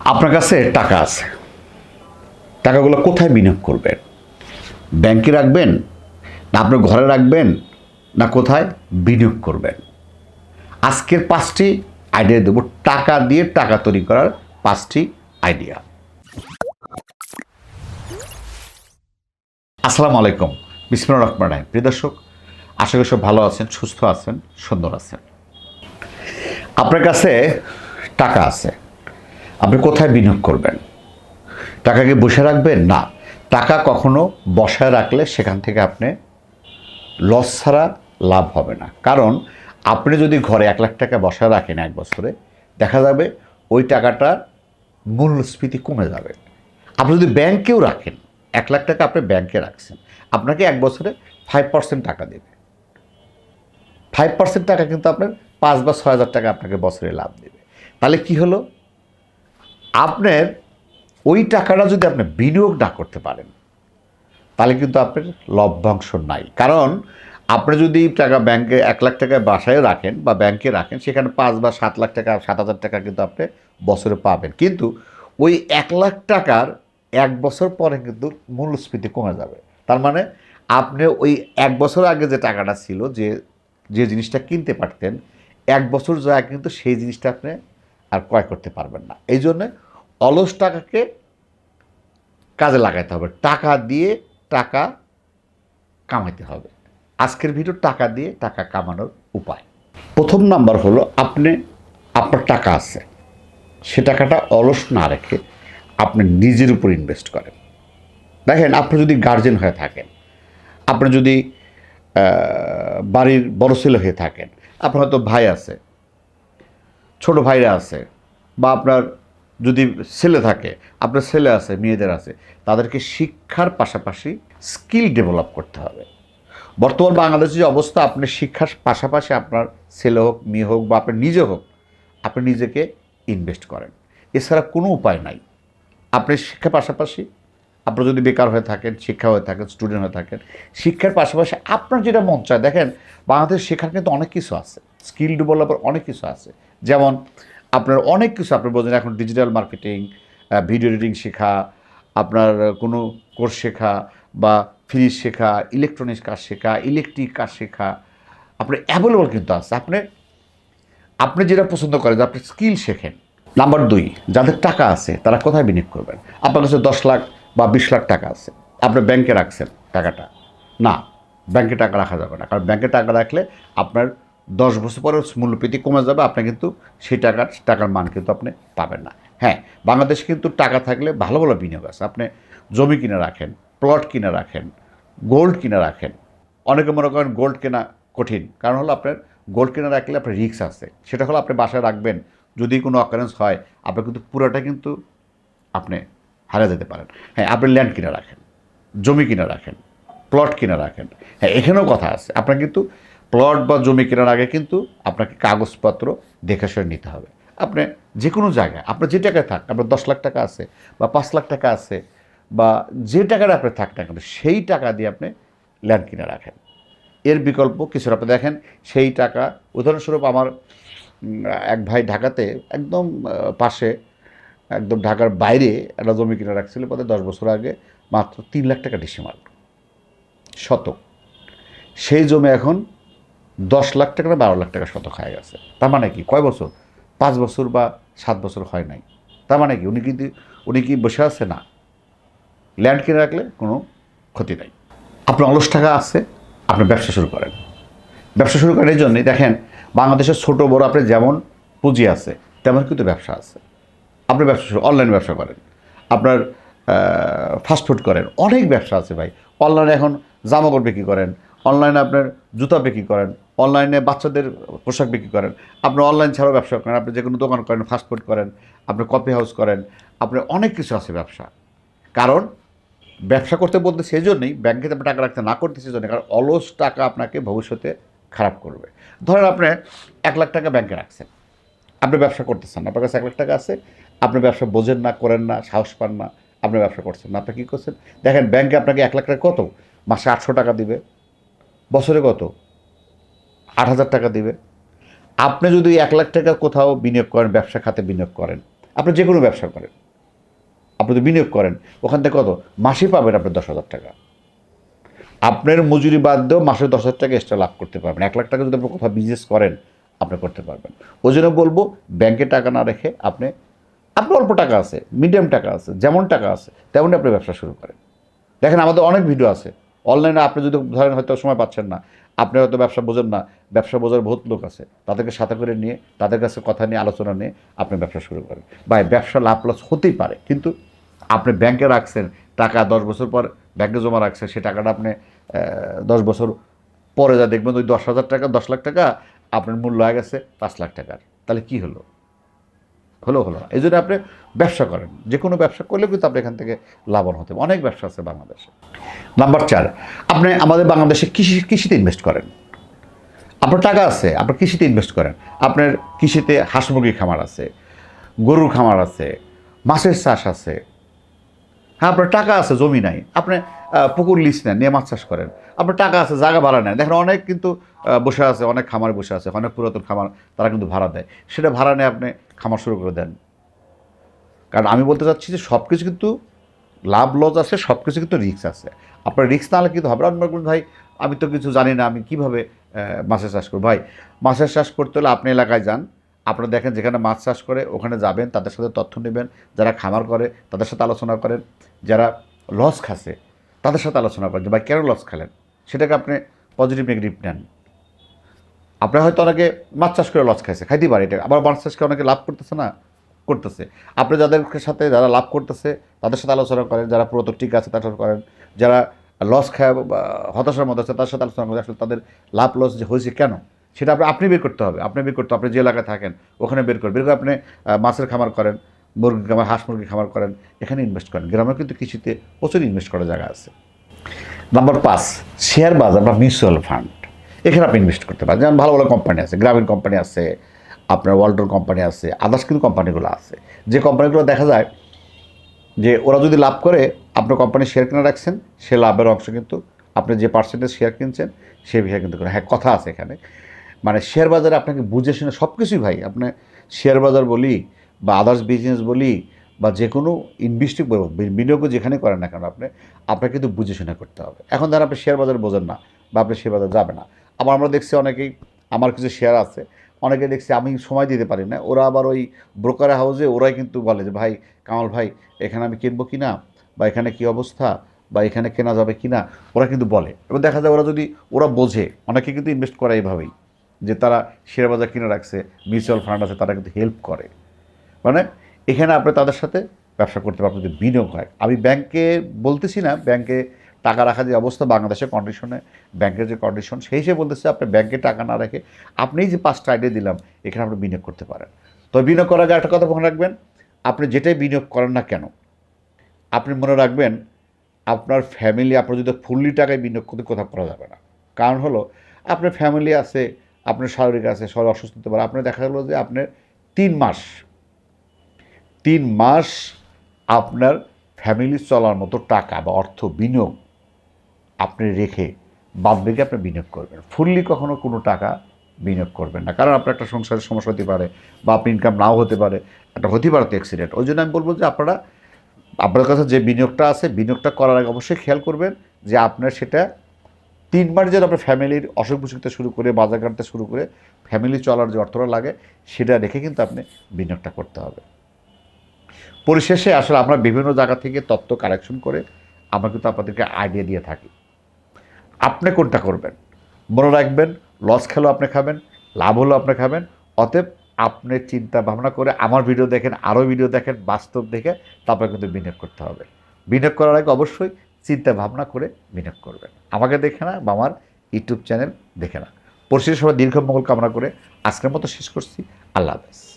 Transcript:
আপনার কাছে টাকা আছে। টাকাগুলো কোথায় বিনিয়োগ করবেন? ব্যাংকে রাখবেন না আপনার ঘরে রাখবেন না কোথায় বিনিয়োগ করবেন? আজকের পাঁচটি আইডিয়া দেবো। টাকা দিয়ে টাকা তৈরি করার পাঁচটি আইডিয়া আসসালামু আলাইকুম। বিসমুল্লাহ রহমান রাহিম। প্রিয় দর্শক, আশা করি সব ভালো আছেন, সুস্থ আছেন, সুন্দর আছেন। আপনার কাছে টাকা আছে। আপনি কোথায় বিনিয়োগ করবেন? টাকাকে বসে রাখবেন? না। টাকা কখনো বসায় রাখলে সেখান থেকে আপনি লস ছাড়া লাভ হবে না। কারণ আপনি যদি ঘরে এক লাখ টাকা বসায় রাখেন এক বছরে, দেখা যাবে ওই টাকাটার মূল্যস্ফীতি কমে যাবে। আপনি যদি ব্যাংকেও রাখেন, এক লাখ টাকা আপনি ব্যাংকে রাখছেন, আপনাকে এক বছরে ফাইভ পার্সেন্ট টাকা দেবে। ফাইভ পার্সেন্ট টাকা কিন্তু আপনার পাঁচ বা ছয় হাজার টাকা আপনাকে বছরে লাভ দেবে। তাহলে কি হলো? আপনার ওই টাকাটা যদি আপনি বিনিয়োগ না করতে পারেন, তাহলে কিন্তু আপনার লভ্যাংশ নাই। কারণ আপনি যদি টাকা ব্যাংকে এক লাখ টাকা বাসায় রাখেন বা ব্যাংকে রাখেন, সেখানে পাঁচ বা সাত লাখ টাকা, সাত হাজার টাকা কিন্তু আপনি বছরে পাবেন। কিন্তু ওই এক লাখ টাকার এক বছর পরে কিন্তু মূল্যস্ফীতি কমে যাবে। তার মানে আপনি ওই এক বছর আগে যে টাকাটা ছিল, যে যে জিনিসটা কিনতে পারতেন, এক বছর যায় কিন্তু সেই জিনিসটা আপনি আর ক্রয় করতে পারবেন না। এই জন্যে অলস টাকাকে কাজে লাগাতে হবে। টাকা দিয়ে টাকা কামাইতে হবে। আজকের ভিডিও টাকা দিয়ে টাকা কামানোর উপায়। প্রথম নাম্বার হলো আপনি, আপনার টাকা আছে। সে টাকাটা অলস না রেখে আপনি নিজের উপর ইনভেস্ট করেন। দেখেন, আপনি যদি গার্জেন হয়ে থাকেন, আপনি যদি বাড়ির বড় ছেলে হয়ে থাকেন, আপনার হয়তো ভাই আছে, ছোট ভাইরা আছে, বা আপনার যদি ছেলে থাকে, আপনার ছেলে আছে, মেয়েদের আছে, তাদেরকে শিক্ষার পাশাপাশি স্কিল ডেভেলপ করতে হবে। বর্তমান বাংলাদেশের যে অবস্থা, আপনি শিক্ষার পাশাপাশি আপনার ছেলে হোক, মেয়ে হোক বা আপনি নিজে হোক, আপনি নিজেকে ইনভেস্ট করেন। এছাড়া কোনো উপায় নাই। আপনি শিক্ষার পাশাপাশি আপনি যদি বেকার হয়ে থাকেন, শিক্ষা হয়ে থাকেন স্টুডেন্ট হয়ে থাকেন, শিক্ষার পাশাপাশি আপনার যেটা মন চায়, দেখেন বাংলাদেশ শেখার কিন্তু অনেক কিছু আছে। স্কিল ডেভেলপের অনেক কিছু আছে। যেমন আপনার অনেক কিছু আপনি বোঝেন এখন ডিজিটাল মার্কেটিং ভিডিও এডিটিং শেখা, আপনার কোনো কোর্স শেখা বা ফ্রিজ শেখা ইলেকট্রনিক্স কাজ শেখা ইলেকট্রিক কাজ শেখা আপনার অ্যাভেলেবল কিন্তু আছে। আপনি আপনি যেটা পছন্দ করেন আপনি স্কিল শেখেন। নাম্বার দুই, যাদের টাকা আছে, তারা কোথায় বিনিয়োগ করবেন? আপনার কাছে দশ লাখ বা বিশ লাখ টাকা আছে। আপনি ব্যাংকে রাখছেন টাকাটা। না ব্যাংকে টাকা রাখা যাবে না। কারণ ব্যাংকে টাকা রাখলে আপনার দশ বছর পরে মূল্যপ্রীতি কমে যাবে, আপনি কিন্তু সেই টাকার টাকার মান কিন্তু আপনি পাবেন না। হ্যাঁ বাংলাদেশে কিন্তু টাকা থাকলে ভালো ভালো বিনিয়োগ আছে। আপনি জমি কিনে রাখেন প্লট কিনে রাখেন গোল্ড কিনে রাখেন। অনেকে মনে করেন গোল্ড কেনা কঠিন। কারণ হলো আপনার গোল্ড কেনা রাখলে আপনার রিস্ক আছে। সেটা হলো আপনি বাসায় রাখবেন, যদি কোনো অকারেন্স হয়, আপনি কিন্তু পুরোটা কিন্তু আপনি হারা যেতে পারেন। হ্যাঁ আপনি ল্যান্ড কিনে রাখেন, জমি কিনে রাখেন প্লট কিনে রাখেন। হ্যাঁ এখানেও কথা আছে। আপনার কিন্তু প্লট বা জমি কেনার আগে কিন্তু আপনাকে কাগজপত্র দেখে নিতে হবে। আপনি যে কোনো জায়গায়, আপনার যে টাকায় থাক, আপনার দশ লাখ টাকা আছে বা পাঁচ লাখ টাকা আছে বা যে টাকাটা আপনি থাক না কেন, সেই টাকা দিয়ে আপনি ল্যান্ড কিনে রাখেন। এর বিকল্প কিছুটা আপনি দেখেন, সেই টাকা, উদাহরণস্বরূপ আমার এক ভাই ঢাকাতে একদম পাশে, একদম ঢাকার বাইরে একটা জমি কিনে রাখছিল পরে দশ বছর আগে, মাত্র তিন লাখ টাকা ডিসিমাল শতক। সেই জমি এখন দশ লাখ টাকা বারো লাখ টাকা শতক হয়ে গেছে। তার মানে কি? কয় বছর? পাঁচ বছর বা সাত বছর হয় নাই। তার মানে কি? উনি কিন্তু, উনি কি বসে আছে না? ল্যান্ড কিনে রাখলে কোনো ক্ষতি নাই। আপনার অলস টাকা আছে, আপনি ব্যবসা শুরু করেন। ব্যবসা শুরু করার জন্যই দেখেন, বাংলাদেশের ছোট বড় আপনার যেমন পুঁজি আছে, তেমন কিন্তু ব্যবসা আছে। আপনি ব্যবসা শুরু, অনলাইন ব্যবসা করেন। আপনার ফাস্টফুড করেন। অনেক ব্যবসা আছে ভাই। অনলাইনে এখন জামাকাপড় বিক্রি করেন। অনলাইনে আপনার জুতা বিক্রি করেন। অনলাইনে বাচ্চাদের পোশাক বিক্রি করেন। আপনি অনলাইন ছাড়াও ব্যবসা করেন, আপনি যে কোনো দোকান করেন ফাস্টফুড করেন, আপনি কফি হাউস করেন, আপনি অনেক কিছু আছে ব্যবসা। কারণ ব্যবসা করতে বলতে সেই জন্যই ব্যাংকে আপনি টাকা রাখতে না করতে সেই জন্য কারণ অলস টাকা আপনাকে ভবিষ্যতে খারাপ করবে। ধরেন আপনি এক লাখ টাকা ব্যাংকে রাখছেন। আপনি ব্যবসা করতেছেন, আপনার কাছে এক লাখ টাকা আছে, আপনি ব্যবসা বোঝেন না, করেন না, সাহস পান না, আপনি ব্যবসা করছেন। না আপনি কী করছেন? দেখেন ব্যাংকে আপনাকে এক লাখ টাকা কত? মাসে আটশো টাকা দিবে। বছরে কত? আট হাজার টাকা দিবে। আপনি যদি এক লাখ টাকা কোথাও বিনিয়োগ করেন, ব্যবসা খাতে বিনিয়োগ করেন, আপনি যে কোনো ব্যবসা করেন, আপনি তো বিনিয়োগ করেন, ওখান থেকে কত? মাসে পাবেন আপনি দশ হাজার টাকা। আপনার মজুরি বাদ দিয়েও মাসে দশ হাজার টাকা এক্সট্রা লাভ করতে পারবেন। এক লাখ টাকা যদি আপনি কোথাও বিজনেস করেন, আপনি করতে পারবেন। ওই জন্য বলব ব্যাংকে টাকা না রেখে আপনি, আপনার অল্প টাকা আছে মিডিয়াম টাকা আছে, যেমন টাকা আছে, তেমনই আপনি ব্যবসা শুরু করেন। দেখেন, আমাদের অনেক ভিডিও আছে। অনলাইনে আপনি যদি ধরেন হয়তো সময় পাচ্ছেন না, আপনি হয়তো ব্যবসা বোঝেন না, ব্যবসা বোঝার বহুত লোক আছে। তাদেরকে সাথে করে নিয়ে, তাদের কাছে কথা নিয়ে, আলোচনা নিয়ে আপনি ব্যবসা শুরু করেন। বা ব্যবসা লাভ লস হতেই পারে, কিন্তু আপনি ব্যাংকে রাখছেন, টাকা দশ বছর পর ব্যাংকে জমা রাখছেন সেই টাকাটা আপনি দশ বছর পরে যা দেখবেন ওই দশ হাজার টাকা, দশ লাখ টাকা, আপনার মূল্য হয়ে গেছে পাঁচ লাখ টাকার। তাহলে কি হলো? হলো হলো এই জন্য আপনি ব্যবসা করেন। যে কোনো ব্যবসা করলে কিন্তু আপনি এখান থেকে লাভবান হতে। অনেক ব্যবসা আছে বাংলাদেশে। নাম্বার চার, আপনি আমাদের বাংলাদেশে কৃষি, কৃষিতে ইনভেস্ট করেন। আপনার টাকা আছে আপনার কৃষিতে ইনভেস্ট করেন। আপনার কৃষিতে হাঁস মুরগির খামার আছে, গরুর খামার আছে, মাছের চাষ আছে। হ্যাঁ আপনার টাকা আছে, জমি নাই। আপনি পুকুর লিস নেন, নিয়ে মাছ চাষ করেন। আপনার টাকা আছে, জায়গা ভাড়া নেন। দেখেন অনেক কিন্তু বসে আছে অনেক খামারে বসে আছে অনেক পুরাতন খামার তারা কিন্তু ভাড়া দেয়। সেটা ভাড়া নিয়ে আপনি খামার শুরু করে দেন। কারণ আমি বলতে চাচ্ছি যে সব কিছু কিন্তু লাভ লস আছে সব কিছু কিন্তু রিস্ক আছে। আপনার রিস্ক না হলে কিন্তু হবে না। আপনি বলবেন, ভাই আমি তো কিছু জানি না আমি কীভাবে মাছের চাষ করব? ভাই মাছের চাষ করতে হলে আপনি এলাকায় যান। আপনারা দেখেন যেখানে মাছ চাষ করে ওখানে যাবেন তাদের সাথে তথ্য নেবেন। যারা খামার করে তাদের সাথে আলোচনা করেন। যারা লস খাচ্ছে তাদের সাথে আলোচনা করেন যে ভাই কেন লস খেলেন? সেটাকে আপনি পজিটিভ নেগেটিভ নেন। আপনার হয়তো অনেকে মাছ চাষ করে লস খাইছে খাইতে পারে এটা। আবার মাছ চাষকে অনেকে লাভ করতেছে না, করতেছে। আপনি যাদের সাথে যারা লাভ করতেছে, তাদের সাথে আলোচনা করেন, যারা পুরো ঠিক আছে তার সাথে করেন, যারা লস খায় হতাশার মধ্যে আছে তার সাথে আলোচনা করেন আসলে তাদের লাভ লস যে হয়েছে কেন? সেটা আপনি আপনি বের করতে হবে, আপনি বের করতে। আপনি যে এলাকায় থাকেন, ওখানে বের করেন। বের করে আপনি মাছের খামার করেন মুরগি খামার, হাঁস মুরগি খামার করেন, এখানে ইনভেস্ট করেন। গ্রামে কিন্তু কৃষিতে প্রচুর ইনভেস্ট করার জায়গা আছে। নাম্বার পাঁচ শেয়ার বাজার বা মিউচুয়াল ফান্ড এখানে আপনি ইনভেস্ট করতে পারেন। যেমন ভালো ভালো কোম্পানি আছে, গ্রামীণ কোম্পানি আছে, আপনার ওয়ার্ল্ডর কোম্পানি আছে আদার্স কিন্তু কোম্পানিগুলো আছে। যে কোম্পানিগুলো দেখা যায় যে ওরা যদি লাভ করে, আপনার কোম্পানির শেয়ার কিনে রাখছেন, সে লাভের অংশ কিন্তু আপনি যে পার্সেন্টেজ শেয়ার কিনছেন, সে বিষয়ে কিন্তু হ্যাঁ কথা আছে এখানে। মানে শেয়ার বাজারে আপনাকে বুঝে শুনে সব কিছুই ভাই আপনার শেয়ার বাজার বলি বা আদার্স বিজনেস বলি বা যে কোনো ইনভেস্টিং বিনিয়োগ যেখানে করেন না কেন আপনি, আপনাকে কিন্তু বুঝে শুনে করতে হবে। এখন ধরেন আপনি শেয়ার বাজার বোঝেন না বা আপনি শেয়ার বাজার যাবে না। আবার আমরা দেখছি অনেকেই, আমার কিছু শেয়ার আছে, অনেকে দেখছি আমি সময় দিতে পারি না, ওরা আবার ওই ব্রোকার হাউসে ওরাই কিন্তু বলে যে, ভাই, কামাল ভাই, এখানে আমি কিনবো কি না? বা এখানে কি অবস্থা? বা এখানে কেনা যাবে কি না? ওরা কিন্তু বলে। এবং দেখা যায় ওরা যদি, ওরা বোঝে, অনেকে কিন্তু ইনভেস্ট করে এইভাবেই, যে তারা শেয়ার বাজার কিনে রাখছে মিউচুয়াল ফান্ড আছে, তারা কিন্তু হেল্প করে। মানে এখানে আপনি তাদের সাথে ব্যবসা করতে পারবেন, যদি বিনিয়োগ হয়। আমি ব্যাংকে বলতেছি না ব্যাংকে টাকা রাখার যে অবস্থা বাংলাদেশের কন্ডিশনে ব্যাংকের যে কন্ডিশন সেই হিসেবে বলতেছে আপনি ব্যাংকে টাকা না রেখে আপনি যে পাঁচটা আইডিয়া দিলাম, এখানে আপনি বিনিয়োগ করতে পারেন। তো বিনিয়োগ করার আগে একটা কথা মনে রাখবেন, আপনি যেটাই বিনিয়োগ করেন না কেন, আপনি মনে রাখবেন আপনার ফ্যামিলি আপনার যদি ফুললি টাকায় বিনিয়োগ করতে কোথাও করা যাবে না। কারণ হলো, আপনার ফ্যামিলি আছে, আপনার শারীরিক আছে শরীর অসুস্থ হতে পারে। আপনার দেখা গেলো যে আপনার তিন মাস তিন মাস আপনার ফ্যামিলি চলার মতো টাকা বা অর্থ বিনিয়োগ আপনি রেখে বাদ রেখে আপনি বিনিয়োগ করবেন। ফুললি কখনো কোনো টাকা বিনিয়োগ করবেন না। কারণ আপনার একটা সংসারের সমস্যা হতে পারে বা আপনি ইনকাম নাও হতে পারে, একটা হতে পারে তো অ্যাক্সিডেন্ট ওই জন্য আমি বলব যে আপনারা, আপনার কাছে যে বিনিয়োগটা আছে, বিনিয়োগটা করার আগে অবশ্যই খেয়াল করবেন যে আপনার সেটা তিন মাস যেন আপনার ফ্যামিলির অসুখ বিসুখ থেকে শুরু করে বাজার কাটতে শুরু করে, ফ্যামিলি চলার যে অর্থটা লাগে, সেটা রেখে কিন্তু আপনি বিনিয়োগটা করতে হবে। পরিশেষে আসলে আমরা বিভিন্ন জায়গা থেকে তথ্য কালেকশন করে আমরা কিন্তু আপনাদেরকে আইডিয়া দিয়ে থাকি। আপনি কোনটা করবেন? মনে রাখবেন লস খেলেও আপনি খাবেন, লাভ হলেও আপনি খাবেন, অতএব আপনি চিন্তা ভাবনা করে আমার ভিডিও দেখেন, আরও ভিডিও দেখেন, বাস্তব দেখে তারপরে কিন্তু বিনিয়োগ করতে হবে। বিনিয়োগ করার আগে অবশ্যই চিন্তা ভাবনা করে বিনিয়োগ করবেন। আমাকে দেখে না বা আমার ইউটিউব চ্যানেল দেখে না। পরিশেষে সবাই দীর্ঘ মঙ্গল কামনা করে আজকের মতো শেষ করছি। আল্লাহ হাফেজ।